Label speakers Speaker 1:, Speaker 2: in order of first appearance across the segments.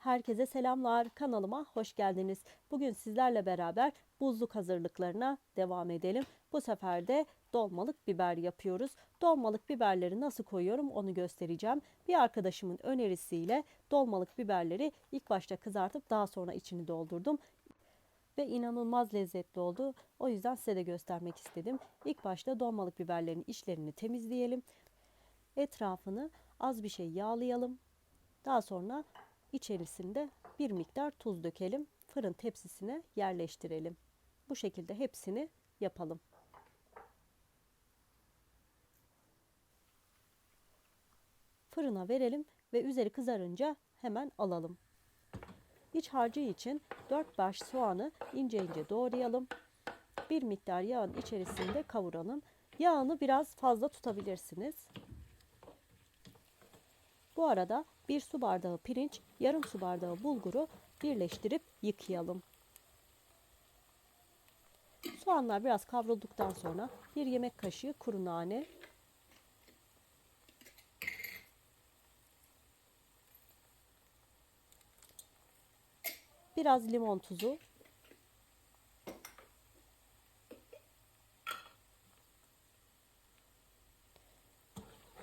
Speaker 1: Herkese selamlar. Kanalıma hoş geldiniz. Bugün sizlerle beraber buzluk hazırlıklarına devam edelim. Bu sefer de dolmalık biber yapıyoruz. Dolmalık biberleri nasıl koyuyorum onu göstereceğim. Bir arkadaşımın önerisiyle dolmalık biberleri ilk başta kızartıp daha sonra içini doldurdum ve inanılmaz lezzetli oldu. O yüzden size de göstermek istedim. İlk başta dolmalık biberlerin içlerini temizleyelim. Etrafını az bir şey yağlayalım. Daha sonra içerisinde bir miktar tuz dökelim. Fırın tepsisine yerleştirelim. Bu şekilde hepsini yapalım. Fırına verelim ve üzeri kızarınca hemen alalım. İç harcı için 4 baş soğanı ince ince doğrayalım. Bir miktar yağın içerisinde kavuralım. Yağını biraz fazla tutabilirsiniz. Bu arada bir su bardağı pirinç, yarım su bardağı bulguru birleştirip yıkayalım. Soğanlar biraz kavrulduktan sonra bir yemek kaşığı kuru nane, biraz limon tuzu,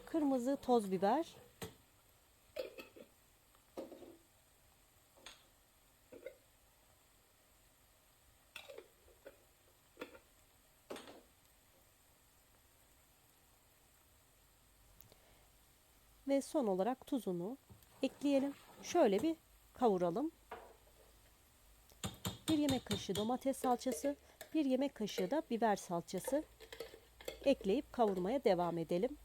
Speaker 1: kırmızı toz biber, ve son olarak tuzunu ekleyelim. Şöyle bir kavuralım. Bir yemek kaşığı domates salçası, bir yemek kaşığı da biber salçası ekleyip kavurmaya devam edelim.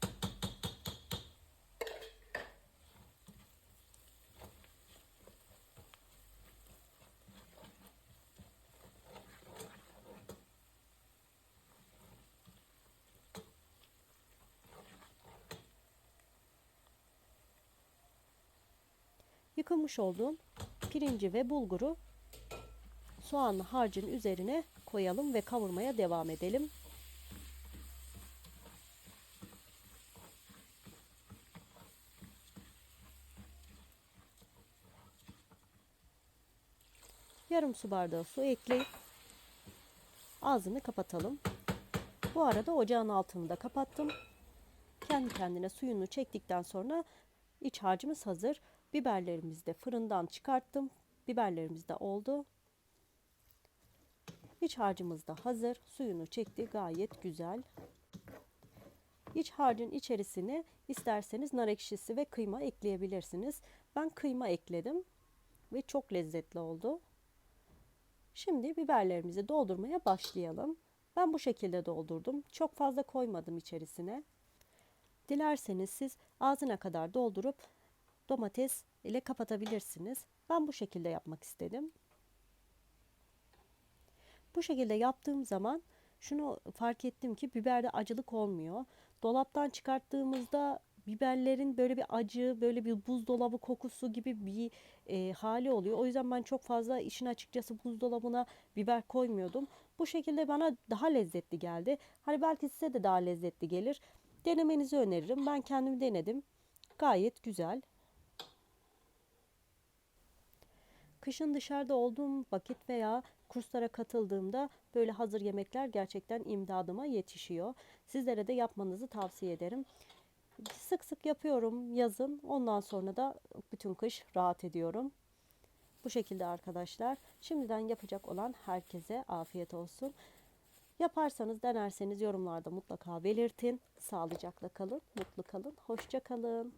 Speaker 1: Yıkamış olduğum pirinci ve bulguru soğanlı harcın üzerine koyalım ve kavurmaya devam edelim. Yarım su bardağı su ekleyip ağzını kapatalım. Bu arada ocağın altını da kapattım. Kendi kendine suyunu çektikten sonra iç harcımız hazır. Biberlerimizi de fırından çıkarttım. Biberlerimiz de oldu. İç harcımız da hazır. Suyunu çekti. Gayet güzel. İç harcın içerisine isterseniz nar ekşisi ve kıyma ekleyebilirsiniz. Ben kıyma ekledim ve çok lezzetli oldu. Şimdi biberlerimizi doldurmaya başlayalım. Ben bu şekilde doldurdum. Çok fazla koymadım içerisine. Dilerseniz siz ağzına kadar doldurup domates ile kapatabilirsiniz. Ben bu şekilde yapmak istedim. Bu şekilde yaptığım zaman şunu fark ettim ki biberde acılık olmuyor. Dolaptan çıkarttığımızda biberlerin böyle bir acı, böyle bir buzdolabı kokusu gibi bir e, hali oluyor. O yüzden ben çok fazla işin açıkçası buzdolabına biber koymuyordum. Bu şekilde bana daha lezzetli geldi. Hani belki size de daha lezzetli gelir. Denemenizi öneririm. Ben kendim denedim. Gayet güzel. Kışın dışarıda olduğum vakit veya kurslara katıldığımda böyle hazır yemekler gerçekten imdadıma yetişiyor. Sizlere de yapmanızı tavsiye ederim. Sık sık yapıyorum yazın. Ondan sonra da bütün kış rahat ediyorum. Bu şekilde arkadaşlar. Şimdiden yapacak olan herkese afiyet olsun. Yaparsanız denerseniz yorumlarda mutlaka belirtin. Sağlıcakla kalın, mutlu kalın, hoşça kalın.